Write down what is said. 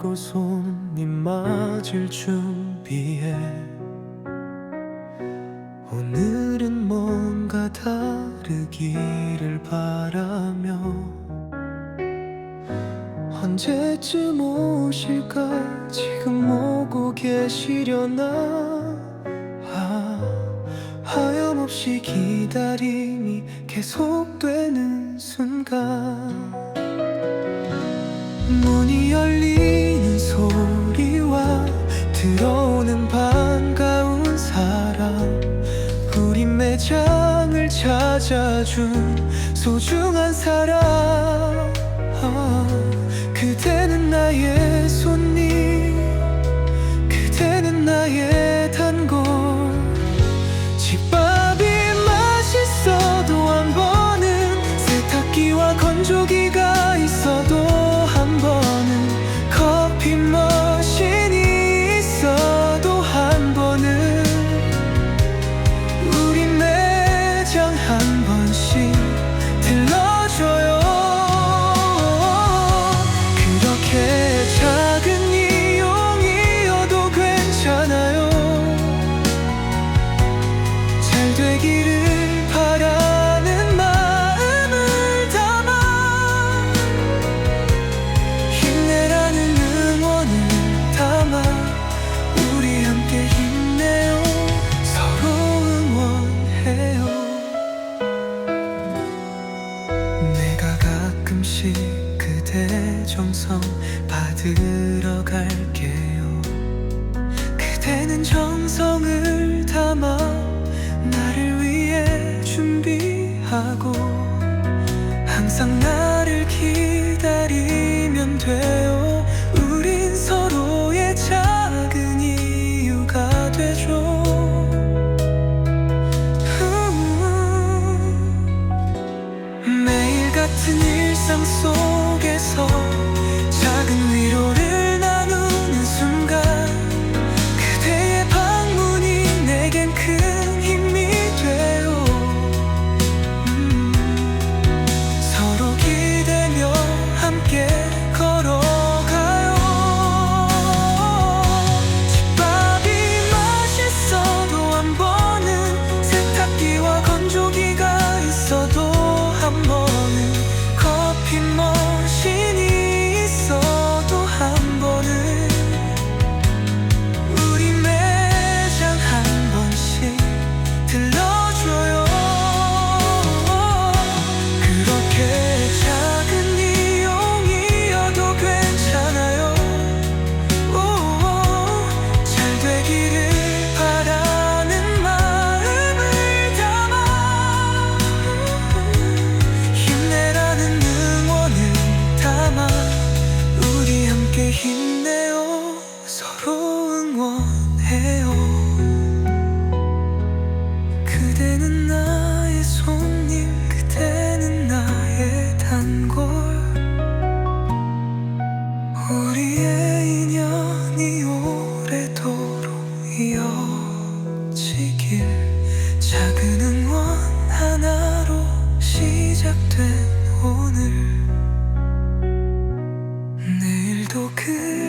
바로 손님 맞을 준비해. 오늘은 뭔가 다르기를 바라며 언제쯤 오실까? 지금 오고 계시려나? 아, 하염없이 기다림이 계속되는 순간 문이 열리 찾아준 소중한 사람. 아, 그대는 나의 손님. 그대는 나의 단골. 집밥이 맛있어도 한 번은 세탁기와 건조기가 있어도 한 번은 커피 머 그대 정성 받으러 갈게요. 그대는 정성을 담아 나를 위해 준비하고 항상 나를 기다리면 돼요. 우린 서로의 작은 이유가 되죠. 매일 같은 일상 속 시작돼 오늘.